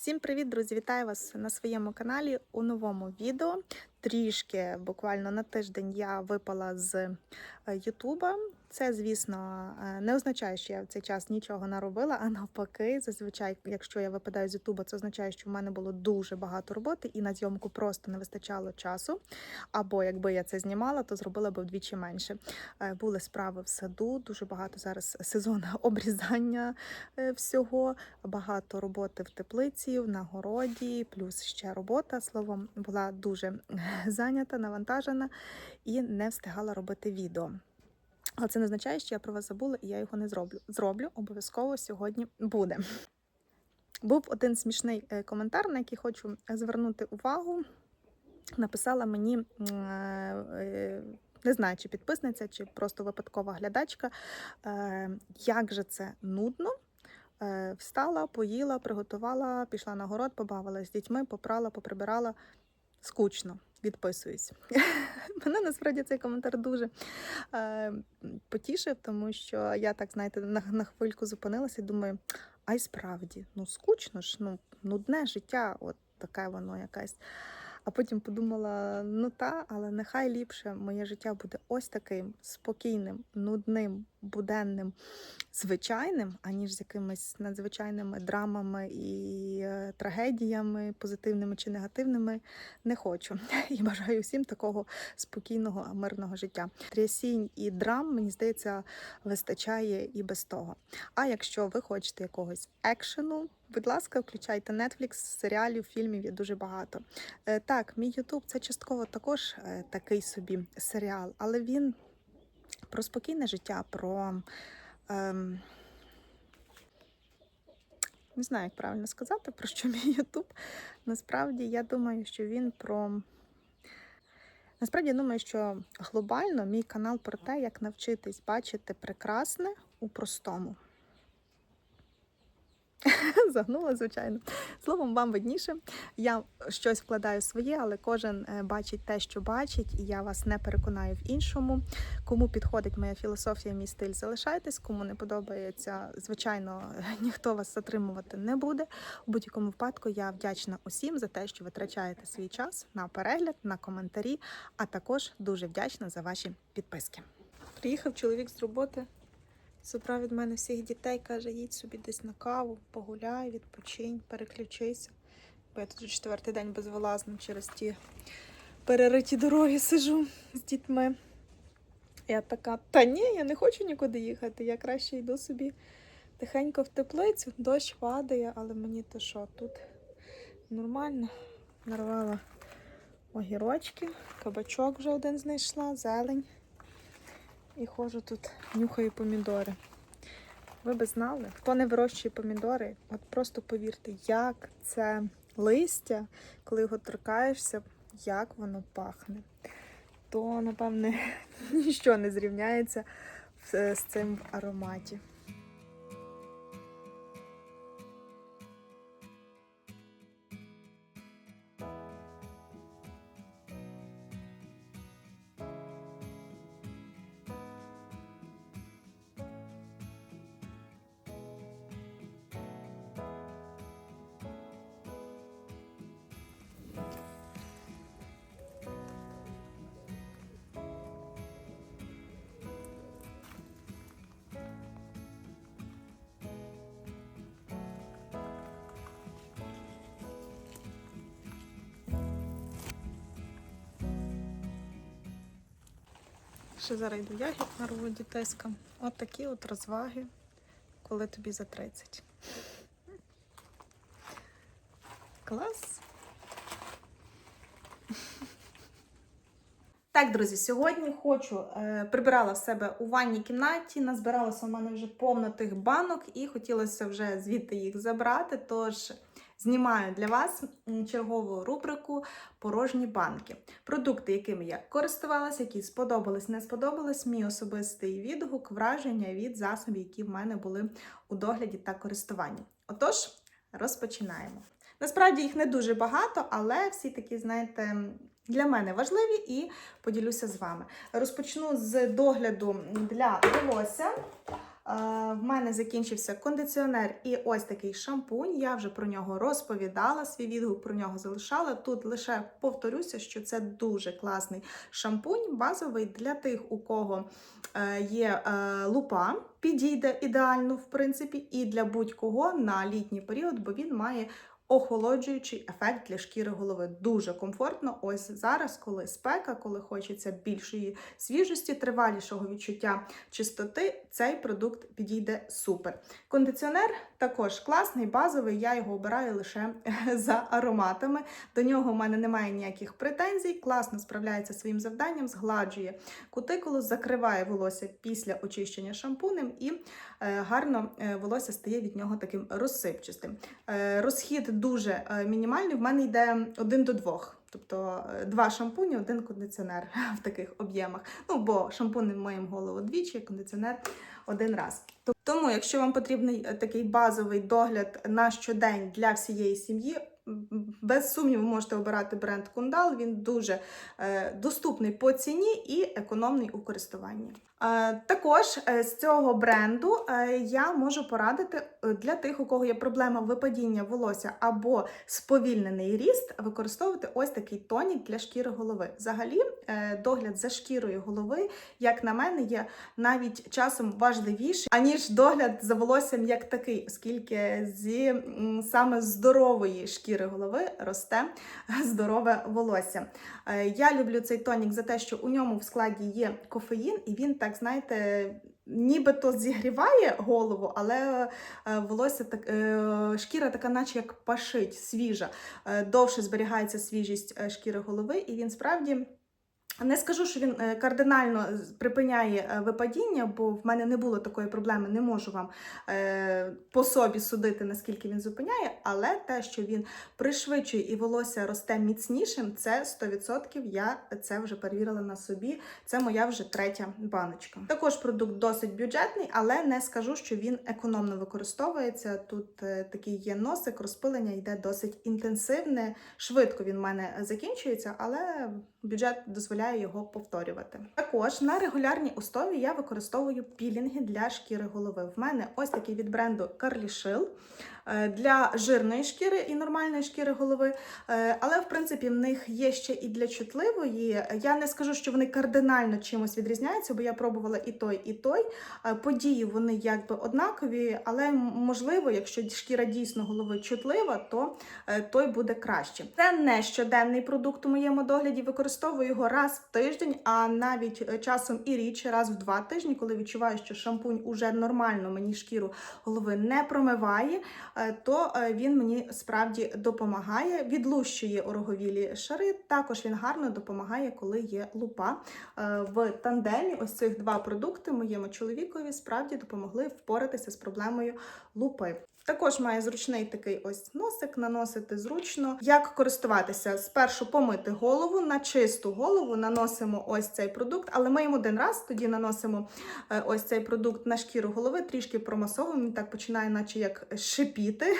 Всім привіт, друзі! Вітаю вас на своєму каналі у новому відео. Трішки буквально на тиждень я випала з е, Ютуба. Це, звісно, е, не означає, що я в цей час нічого не робила, а навпаки, зазвичай, якщо я випадаю з Ютуба, це означає, що в мене було дуже багато роботи і на зйомку просто не вистачало часу. Або якби я це знімала, то зробила б вдвічі менше. Е, Були справи в саду, дуже багато зараз сезон обрізання е, всього, багато роботи в теплиці, в нагороді, плюс ще робота. Словом, була дуже зайнята, навантажена і не встигала робити відео. Але це не означає, що я про вас забула і я його не зроблю. Зроблю обов'язково сьогодні буде. Був один смішний е, коментар, на який хочу звернути увагу. Написала мені, е, не знаю, чи підписниця, чи просто випадкова глядачка, е, як же це нудно. Е, Встала, поїла, приготувала, пішла на город, побавилась з дітьми, попрала, поприбирала. Скучно, відписуюсь. Мене насправді цей коментар дуже е, потішив, тому що я так, знаєте, на, на хвильку зупинилася і думаю, а й справді, ну скучно ж, ну, нудне життя, от таке воно якесь. А потім подумала: ну та, але нехай ліпше моє життя буде ось таким спокійним, нудним, буденним, звичайним, аніж з якимись надзвичайними драмами і е, трагедіями, позитивними чи негативними. Не хочу. І бажаю всім такого спокійного, мирного життя. Трясінь і драм, мені здається, вистачає і без того. А якщо ви хочете якогось екшену, будь ласка, включайте Netflix, серіалів, фільмів є дуже багато. Е, Так, мій Ютуб це частково також е, такий собі серіал, але він про спокійне життя, про. Ем, не знаю, як правильно сказати, про що мій Ютуб. Насправді, я думаю, що він про. Насправді, я думаю, що глобально мій канал про те, як навчитись бачити прекрасне у простому. Загнула, звичайно. Словом, вам видніше. Я щось вкладаю своє, але кожен е, бачить те, що бачить, і я вас не переконаю в іншому. Кому підходить моя філософія, мій стиль, залишайтесь. Кому не подобається, звичайно, ніхто вас затримувати не буде. У будь-якому випадку я вдячна усім за те, що витрачаєте свій час на перегляд, на коментарі, а також дуже вдячна за ваші підписки. Приїхав чоловік з роботи. Забрав від мене всіх дітей, каже, їдь собі десь на каву, погуляй, відпочинь, переключися. Бо я тут вже четвертий день безвилазно через ті перериті дороги сижу з дітьми. Я така, та ні, я не хочу нікуди їхати. Я краще йду собі тихенько в теплицю. Дощ падає, але мені то що, тут нормально. Нарвала огірочки, кабачок вже один знайшла, зелень. І ходжу тут, нюхаю помідори. Ви би знали, хто не вирощує помідори, от просто повірте, як це листя, коли його торкаєшся, як воно пахне. То, напевне, нічого не зрівняється з цим в ароматі. Ще зараз йду ягід нарву дітейськам. От такі от розваги, коли тобі за 30. Клас. Так, друзі, сьогодні хочу е, прибирала в себе у ванній кімнаті, назбиралося у мене вже повно тих банок і хотілося вже звідти їх забрати. Тож знімаю для вас чергову рубрику Порожні банки. Продукти, якими я користувалася, які сподобались, не сподобались, мій особистий відгук, враження від засобів, які в мене були у догляді та користуванні. Отож, розпочинаємо. Насправді їх не дуже багато, але всі такі, знаєте, для мене важливі і поділюся з вами. Розпочну з догляду для волосся. В мене закінчився кондиціонер і ось такий шампунь. Я вже про нього розповідала, свій відгук про нього залишала. Тут лише повторюся, що це дуже класний шампунь, базовий для тих, у кого е, є е, лупа, підійде ідеально, в принципі, і для будь-кого на літній період, бо він має охолоджуючий ефект для шкіри голови. Дуже комфортно. Ось зараз, коли спека, коли хочеться більшої свіжості, тривалішого відчуття чистоти, цей продукт підійде супер. Кондиціонер також класний, базовий. Я його обираю лише за ароматами. До нього в мене немає ніяких претензій. Класно справляється своїм завданням, згладжує кутикулу, закриває волосся після очищення шампунем і гарно е, волосся стає від нього таким розсипчастим. Е, Розхід дуже е, мінімальний. В мене йде один до двох. Тобто е, два шампуні, один кондиціонер в таких об'ємах. Ну, бо шампуни моїм голову двічі, кондиціонер один раз. Тому, якщо вам потрібний е, такий базовий догляд на щодень для всієї сім'ї, без сумніву можете обирати бренд Кундал. Він дуже е, доступний по ціні і економний у користуванні. Е, також е, з цього бренду е, я можу порадити для тих, у кого є проблема випадіння волосся або сповільнений ріст, використовувати ось такий тонік для шкіри голови. Взагалі, догляд за шкірою голови, як на мене, є навіть часом важливіший, аніж догляд за волоссям як такий, оскільки зі саме здорової шкіри голови росте здорове волосся. Я люблю цей тонік за те, що у ньому в складі є кофеїн, і він так, знаєте, нібито зігріває голову, але е, волосся так, е, шкіра така, наче як пашить, свіжа. Е, Довше зберігається свіжість шкіри голови, і він справді. Не скажу, що він е, кардинально припиняє е, випадіння, бо в мене не було такої проблеми, не можу вам е, по собі судити, наскільки він зупиняє, але те, що він пришвидшує і волосся росте міцнішим, це 100%. Я це вже перевірила на собі. Це моя вже третя баночка. Також продукт досить бюджетний, але не скажу, що він економно використовується. Тут е, такий є носик, розпилення йде досить інтенсивне. Швидко він в мене закінчується, але бюджет дозволяє його повторювати. Також на регулярній основі я використовую пілінги для шкіри голови. В мене ось такий від бренду Carly е, для жирної шкіри і нормальної шкіри голови. Е, Але в принципі в них є ще і для чутливої. Я не скажу, що вони кардинально чимось відрізняються, бо я пробувала і той, і той. Е, Події вони якби однакові, але можливо, якщо шкіра дійсно голови чутлива, то е, той буде краще. Це не щоденний продукт у моєму догляді. Використовую його раз в тиждень, а навіть е, часом і рідше, раз в два тижні, коли відчуваю, що шампунь уже нормально мені шкіру голови не промиває, е, то е, він мені справді допомагає, відлущує ороговілі шари. Також він гарно допомагає, коли є лупа. Е, В тандемі ось цих два продукти моєму чоловікові справді допомогли впоратися з проблемою лупи. Також має зручний такий ось носик, наносити зручно. Як користуватися? Спершу помити голову на чисту голову, наносимо ось цей продукт, але ми їм один раз тоді наносимо е, ось цей продукт на шкіру голови, трішки промасовуємо, він так починає, наче як шипіти.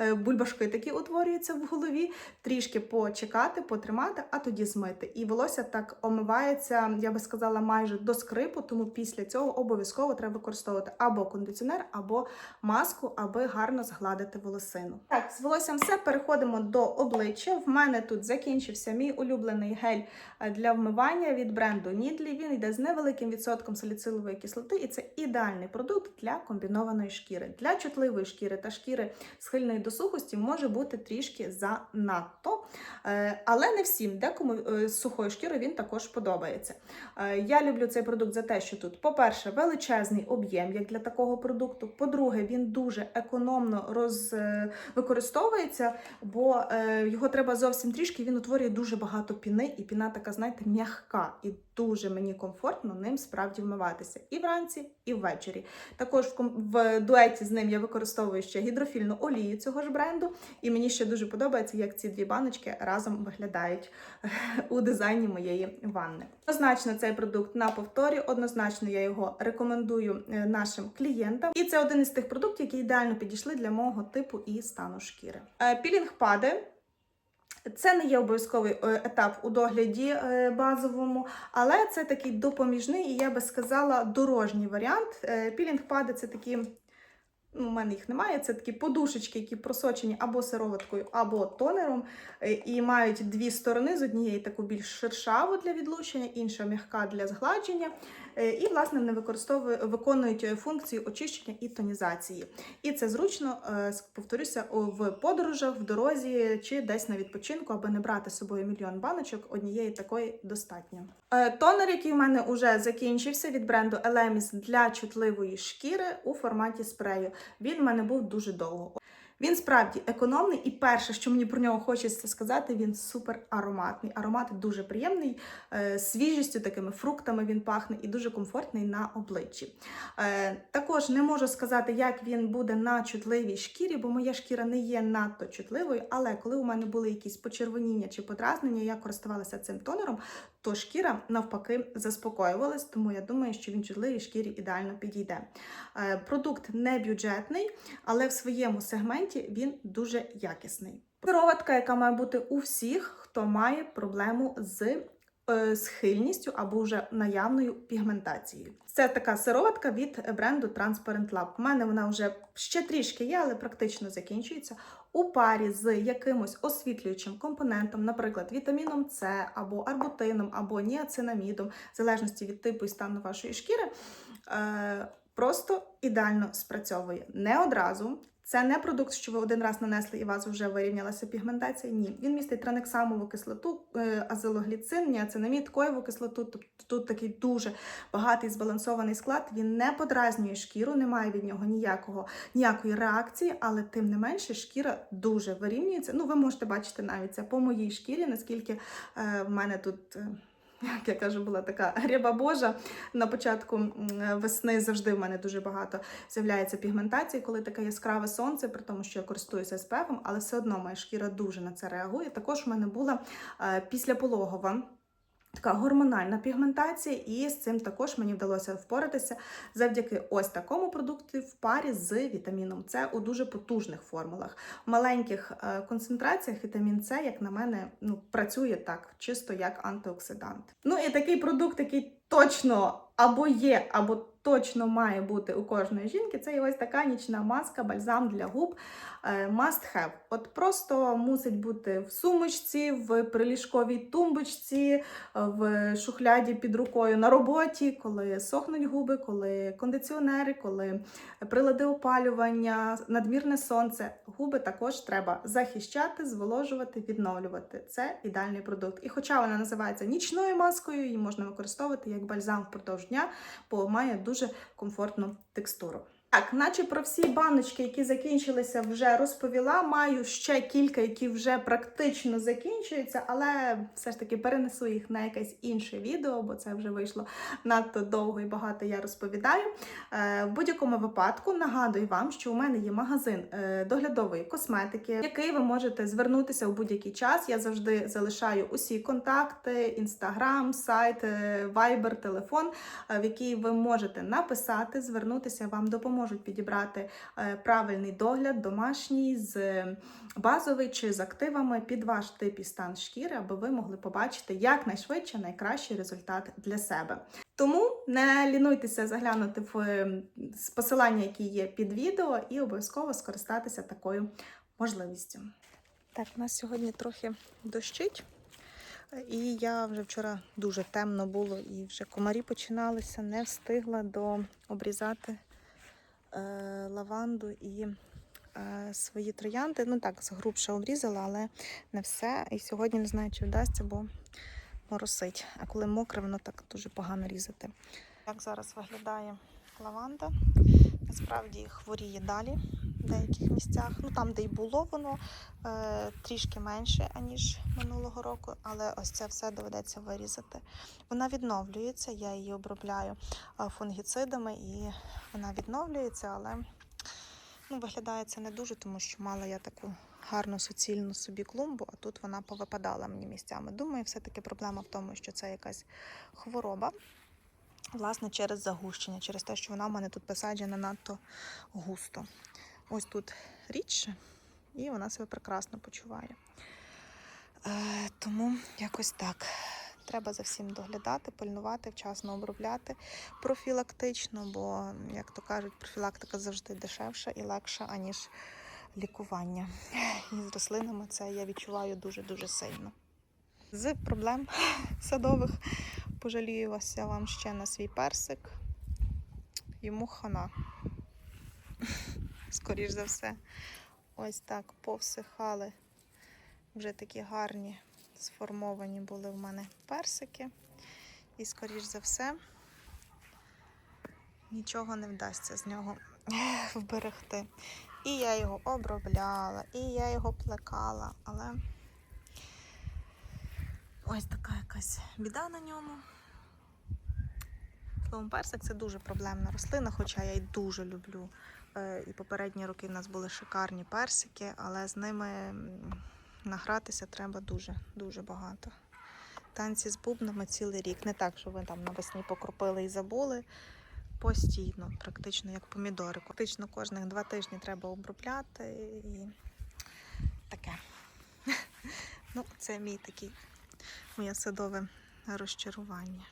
Е, Бульбашки такі утворюються в голові, трішки почекати, потримати, а тоді змити. І волосся так омивається, я би сказала, майже до скрипу, тому після цього обов'язково треба використовувати або кондиціонер, або маску, аби гарно згладити волосину. Так, з волоссям все. Переходимо до обличчя. В мене тут закінчився мій улюблений гель е, для вмивання від бренду Needly. Він йде з невеликим відсотком саліцилової кислоти, і це ідеальний продукт для комбінованої шкіри. Для чутливої шкіри та шкіри схильної до сухості може бути трішки занадто. Е, Але не всім, декому е, з сухою шкірою він також подобається. Я люблю цей продукт за те, що тут, по-перше, величезний об'єм, як для такого продукту. По-друге, він дуже економно роз... е, використовується, бо е, його треба зовсім трішки. Він утворює дуже багато піни, і піна така, знаєте, м'ягка. І дуже мені комфортно ним справді вмиватися і вранці, і ввечері. Також в, в дуеті з ним я використовую ще гідрофільну олію цього ж бренду. І мені ще дуже подобається, як ці дві баночки разом виглядають у дизайні моєї ванни. Однозначно цей продукт на повторі, однозначно я його рекомендую е, нашим клієнтам. І це один із тих продуктів, які ідеально підійшли для мого типу і стану шкіри. Е, Пілінг паде. Це не є обов'язковий е, етап у догляді е, базовому, але це такий допоміжний і я би сказала дорожній варіант. Е, Пілінг-пади це такі. Ну, у мене їх немає. Це такі подушечки, які просочені або сироваткою, або тонером, е, і мають дві сторони: з однієї таку більш шершаву для відлучення, інша м'яка для згладження. Е, І, власне, вони виконують функцію очищення і тонізації. І це зручно, е, повторюся, в подорожах, в дорозі чи десь на відпочинку, аби не брати з собою мільйон баночок, однієї такої достатньо. Тонер, який в мене вже закінчився від бренду Elemis для чутливої шкіри у форматі спрею. Він в мене був дуже довго. Він справді економний, і перше, що мені про нього хочеться сказати, він супер ароматний. Аромат дуже приємний, е, свіжістю, такими фруктами він пахне і дуже комфортний на обличчі. Е, Також не можу сказати, як він буде на чутливій шкірі, бо моя шкіра не є надто чутливою. Але коли у мене були якісь почервоніння чи подразнення, я користувалася цим тонером, то шкіра навпаки заспокоювалась. Тому я думаю, що він чутливій шкірі ідеально підійде. Е, Продукт не бюджетний, але в своєму сегменті він дуже якісний. Сироватка, яка має бути у всіх, хто має проблему з схильністю або вже наявною пігментацією. Це така сироватка від бренду Transparent Lab. У мене вона вже ще трішки є, але практично закінчується. У парі з якимось освітлюючим компонентом, наприклад, вітаміном С або арбутином, або ніацинамідом, в залежності від типу і стану вашої шкіри, е, просто ідеально спрацьовує. Не одразу. Це не продукт, що ви один раз нанесли і у вас вже вирівнялася пігментація. Ні, він містить транексамову кислоту, е, азелогліцин, ніацинамід, коєву кислоту. Тобто тут такий дуже багатий збалансований склад. Він не подразнює шкіру, немає від нього ніякого ніякої реакції, але тим не менше шкіра дуже вирівнюється. Ну, ви можете бачити навіть це по моїй шкірі, наскільки е, в мене тут. Е, Як я кажу, була така ряба божа на початку весни завжди в мене дуже багато з'являється пігментації, коли таке яскраве сонце, при тому, що я користуюся SPF, але все одно моя шкіра дуже на це реагує. Також в мене була після післяпологова така гормональна пігментація, і з цим також мені вдалося впоратися завдяки ось такому продукту в парі з вітаміном С у дуже потужних формулах. В маленьких е, концентраціях вітамін С, як на мене, ну, працює так, чисто як антиоксидант. Ну і такий продукт, який точно або є, або точно має бути у кожної жінки, це є ось така нічна маска, бальзам для губ. е, Must have. От просто мусить бути в сумочці, в приліжковій тумбочці, в шухляді під рукою на роботі, коли сохнуть губи, коли кондиціонери, коли прилади опалювання, надмірне сонце. Губи також треба захищати, зволожувати, відновлювати. Це ідеальний продукт. І хоча вона називається нічною маскою, її можна використовувати як бальзам впродовж дня, бо має дуже комфортну текстуру. Так, наче про всі баночки, які закінчилися, вже розповіла. Маю ще кілька, які вже практично закінчуються, але все ж таки перенесу їх на якесь інше відео, бо це вже вийшло надто довго і багато я розповідаю. Е, В будь-якому випадку нагадую вам, що у мене є магазин е, доглядової косметики, в який ви можете звернутися у будь-який час. Я завжди залишаю усі контакти: інстаграм, сайт, вайбер, телефон, е, в який ви можете написати, звернутися, вам допоможуть підібрати е, правильний догляд, домашній з базовий чи з активами під ваш тип і стан шкіри, аби ви могли побачити якнайшвидше найкращий результат для себе. Тому не лінуйтеся заглянути в посилання, які є під відео, і обов'язково скористатися такою можливістю. Так, нас сьогодні трохи дощить. І я вже вчора дуже темно було і вже комарі починалися, не встигла до обрізати лаванду і е, свої троянди. Ну так, згрубше обрізала, але не все. І сьогодні не знаю, чи вдасться, бо моросить. А коли мокре, воно так дуже погано різати. Як зараз виглядає лаванда? Насправді хворіє далі деяких місцях. Ну там, де й було воно е, трішки менше, аніж минулого року, але ось це все доведеться вирізати. Вона відновлюється, я її обробляю фунгіцидами і вона відновлюється, але ну, виглядає це не дуже, тому що мала я таку гарну суцільну собі клумбу, а тут вона повипадала мені місцями. Думаю, все-таки проблема в тому, що це якась хвороба. Власне, через загущення, через те, що вона в мене тут посаджена надто густо. Ось тут рідше, і вона себе прекрасно почуває. Е, тому якось так. Треба за всім доглядати, пильнувати, вчасно обробляти профілактично, бо, як то кажуть, профілактика завжди дешевша і легша, аніж лікування. І з рослинами це я відчуваю дуже-дуже сильно. З проблем садових пожаліювася вам ще на свій персик. Йому хана. Скоріш за все. Ось так повсихали. Вже такі гарні сформовані були в мене персики. І, скоріш за все, нічого не вдасться з нього вберегти. І я його обробляла, і я його плекала, але ось така якась біда на ньому. Словом, персик це дуже проблемна рослина, хоча я й дуже люблю. Е, І попередні роки в нас були шикарні персики, але з ними награтися треба дуже, дуже багато. Танці з бубнами цілий рік. Не так, що ви там навесні покропили і забули. Постійно, практично як помідори. Практично кожних два тижні треба обробляти і таке. Ну, це мій такий, моє садове розчарування.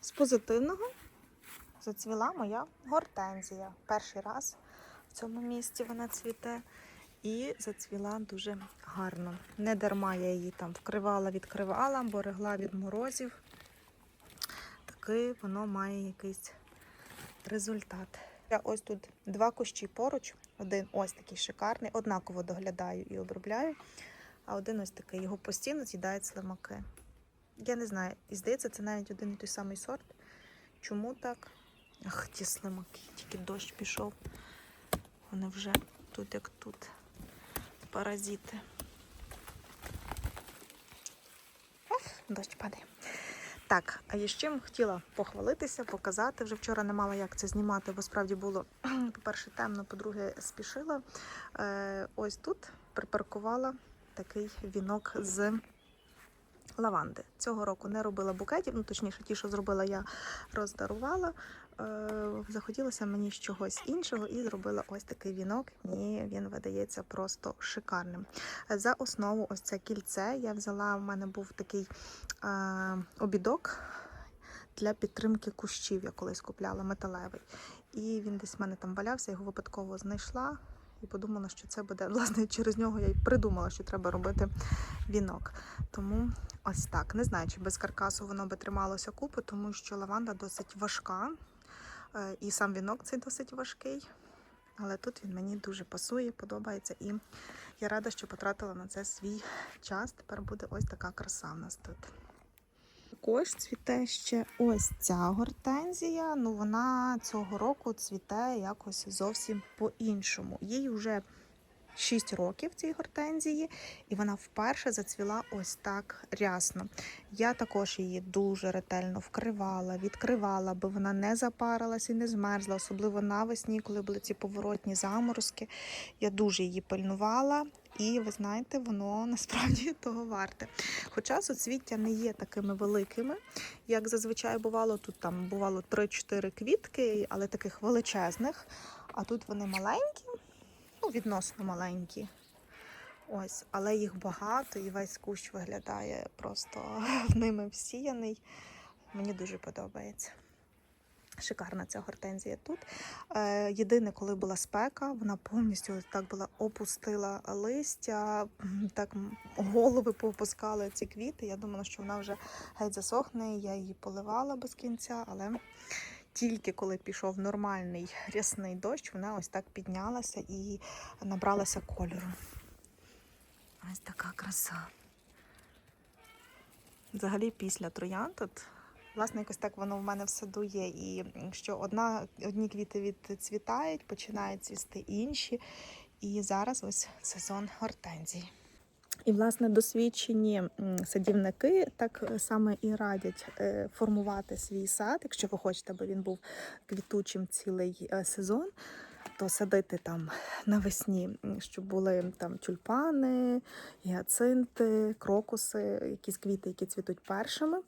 З позитивного зацвіла моя гортензія. Перший раз в цьому місці вона цвіте і зацвіла дуже гарно. Не дарма я її там вкривала, відкривала, берегла від морозів. Такий воно має якийсь результат. Я ось тут два кущі поруч. Один ось такий шикарний, однаково доглядаю і обробляю, а один ось такий. Його постійно з'їдають слимаки. Я не знаю, і здається, це навіть один і той самий сорт. Чому так? Ах, ті слимаки, тільки дощ пішов. Вони вже тут як тут. Паразити. Ох, дощ падає. Так, а я чим хотіла похвалитися, показати. Вже вчора не мала як це знімати, бо справді було, по-перше, темно, по-друге, спішила. Е, ось тут припаркувала такий вінок з лаванди. Цього року не робила букетів, ну точніше, ті, що зробила, я роздарувала. Е, захотілося мені чогось іншого і зробила ось такий вінок. Мені він видається просто шикарним. За основу, ось це кільце я взяла. У мене був такий е, обідок для підтримки кущів. Я колись купляла металевий. І він десь в мене там валявся, його випадково знайшла. І подумала, що це буде власне через нього я й придумала, що треба робити вінок. Тому ось так. Не знаю, чи без каркасу воно би трималося купи, тому що лаванда досить важка. Е, І сам вінок цей досить важкий. Але тут він мені дуже пасує, подобається. І я рада, що потратила на це свій час. Тепер буде ось така краса в нас тут. Також цвіте ще ось ця гортензія. Ну вона цього року цвіте якось зовсім по-іншому. Їй вже 6 років цій гортензії, і вона вперше зацвіла ось так рясно. Я також її дуже ретельно вкривала, відкривала, аби вона не запарилась і не змерзла, особливо навесні, коли були ці поворотні заморозки. Я дуже її пильнувала. І ви знаєте, воно насправді того варте. Хоча соцвіття не є такими великими, як зазвичай бувало. Тут там бувало 3-4 квітки, але таких величезних. А тут вони маленькі, ну, відносно маленькі. Ось, але їх багато і весь кущ виглядає просто ними всіяний. Мені дуже подобається. Шикарна ця гортензія тут. Е, єдине, коли була спека, вона повністю так була опустила листя, так голови поопускали ці квіти. Я думала, що вона вже геть засохне. Я її поливала без кінця, але тільки коли пішов нормальний рясний дощ, вона ось так піднялася і набралася кольору. Ось така краса. Взагалі після троян тут Власне, якось так воно в мене в саду є. І що одна, одні квіти відцвітають, починають цвісти інші. І зараз ось сезон гортензій. І, власне, досвідчені садівники так саме і радять е, формувати свій сад, якщо ви хочете, аби він був квітучим цілий е, сезон. То садити там навесні, щоб були там тюльпани, гіацинти, крокуси, якісь квіти, які цвітуть першими.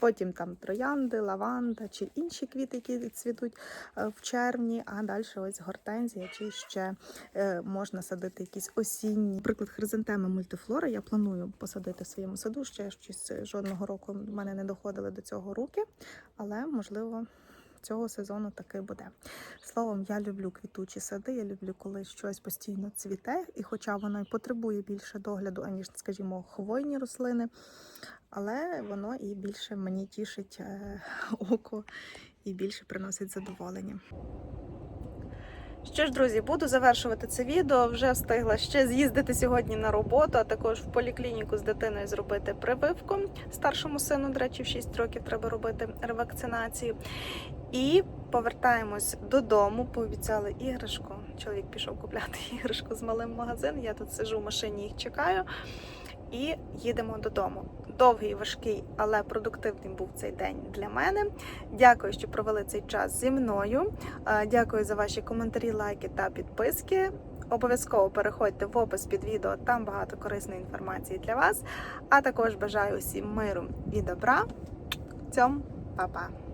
Потім там троянди, лаванда чи інші квіти, які цвітуть е, в червні. А далі ось гортензія, чи ще е, можна садити якісь осінні. Наприклад, хризантеми мультифлора. Я планую посадити в своєму саду. Ще щось е, жодного року в мене не доходили до цього руки, але можливо. Цього сезону таки буде. Словом, я люблю квітучі сади. Я люблю, коли щось постійно цвіте, і хоча воно й потребує більше догляду, аніж, скажімо, хвойні рослини, але воно і більше мені тішить е, око і більше приносить задоволення. Що ж, друзі, буду завершувати це відео. Вже встигла ще з'їздити сьогодні на роботу, а також в поліклініку з дитиною зробити прививку. Старшому сину, до речі, в 6 років треба робити ревакцинацію. І повертаємось додому. Пообіцяли іграшку. Чоловік пішов купляти іграшку з малим магазин. Я тут сижу в машині, їх чекаю. І їдемо додому. Довгий, важкий, але продуктивним був цей день для мене. Дякую, що провели цей час зі мною. Е, Дякую за ваші коментарі, лайки та підписки. Обов'язково переходьте в опис під відео, там багато корисної інформації для вас. А також бажаю усім миру і добра. Цьом, па-па!